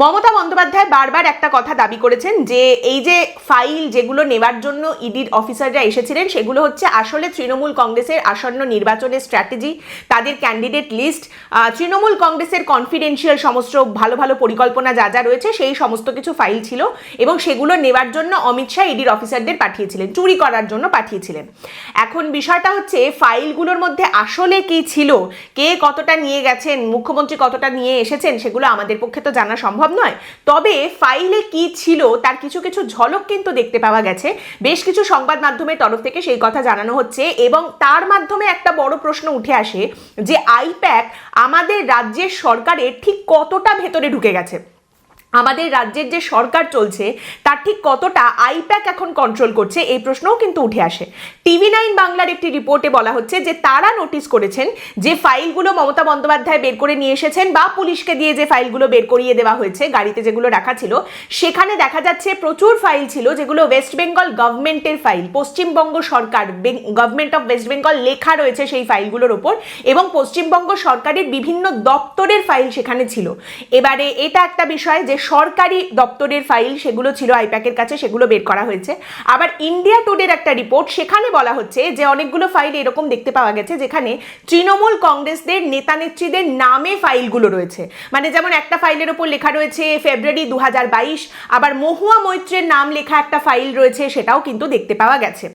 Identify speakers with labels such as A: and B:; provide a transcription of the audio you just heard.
A: মমতা বন্দ্যোপাধ্যায় বারবার একটা কথা দাবি করেছেন যে এই যে ফাইল যেগুলো নেবার জন্য ইডির অফিসাররা এসেছিলেন, সেগুলো হচ্ছে আসলে তৃণমূল কংগ্রেসের আসন্ন নির্বাচনের স্ট্র্যাটেজি, তাদের ক্যান্ডিডেট লিস্ট তৃণমূল কংগ্রেসের কনফিডেন্সিয়াল সমস্ত ভালো ভালো পরিকল্পনা যা যা রয়েছে সেই সমস্ত কিছু ফাইল ছিল এবং সেগুলো নেবার জন্য অমিত শাহ ইডির অফিসারদের পাঠিয়েছিলেন, চুরি করার জন্য পাঠিয়েছিলেন। এখন বিষয়টা হচ্ছে ফাইলগুলোর মধ্যে আসলে কি ছিল, কে কতটা নিয়ে গেছেন, মুখ্যমন্ত্রী কতটা নিয়ে এসেছেন, সেগুলো আমাদের পক্ষে তো জানা সম্ভব নয়। তবে ফাইলে কি ছিল তার কিছু কিছু ঝলক কিন্তু দেখতে পাওয়া গেছে। বেশ কিছু সংবাদ মাধ্যমের তরফ থেকে সেই কথা জানানো হচ্ছে এবং তার মাধ্যমে একটা বড় প্রশ্ন উঠে আসে যে, আইপ্যাক আমাদের রাজ্যের সরকারের ঠিক কতটা ভেতরে ঢুকে গেছে? আমাদের রাজ্যের যে সরকার চলছে, তার ঠিক কতটা আইপ্যাক এখন কন্ট্রোল করছে, এই প্রশ্নও কিন্তু উঠে আসে। টিভি নাইন বাংলার একটি রিপোর্টে বলা হচ্ছে যে, তারা নোটিস করেছেন যে, ফাইলগুলো মমতা বন্দ্যোপাধ্যায় বের করে নিয়ে এসেছেন বা পুলিশকে দিয়ে যে ফাইলগুলো বের করিয়ে দেওয়া হয়েছে, গাড়িতে যেগুলো রাখা ছিল, সেখানে দেখা যাচ্ছে প্রচুর ফাইল ছিল, যেগুলো ওয়েস্ট বেঙ্গল গভর্নমেন্টের ফাইল, পশ্চিমবঙ্গ সরকার গভর্নমেন্ট অফ ওয়েস্ট বেঙ্গল লেখা রয়েছে সেই ফাইলগুলোর ওপর এবং পশ্চিমবঙ্গ সরকারের বিভিন্ন দপ্তরের ফাইল সেখানে ছিল। এবারে এটা একটা বিষয় যে সরকারি দপ্তরের ফাইল সেগুলো ছিল আইপ্যাকের কাছে, সেগুলো বের করা হয়েছে। আবার ইন্ডিয়া টুডের একটা রিপোর্ট সেখানে বলা হচ্ছে যে অনেকগুলো ফাইল এরকম দেখতে পাওয়া গেছে, যেখানে তৃণমূল কংগ্রেসদের নেতা নেত্রীদের নামে ফাইলগুলো রয়েছে। মানে যেমন একটা ফাইলের ওপর লেখা রয়েছে ফেব্রুয়ারি দু হাজার বাইশ, আবার মহুয়া মৈত্রের নাম লেখা একটা ফাইল রয়েছে, সেটাও কিন্তু দেখতে পাওয়া গেছে।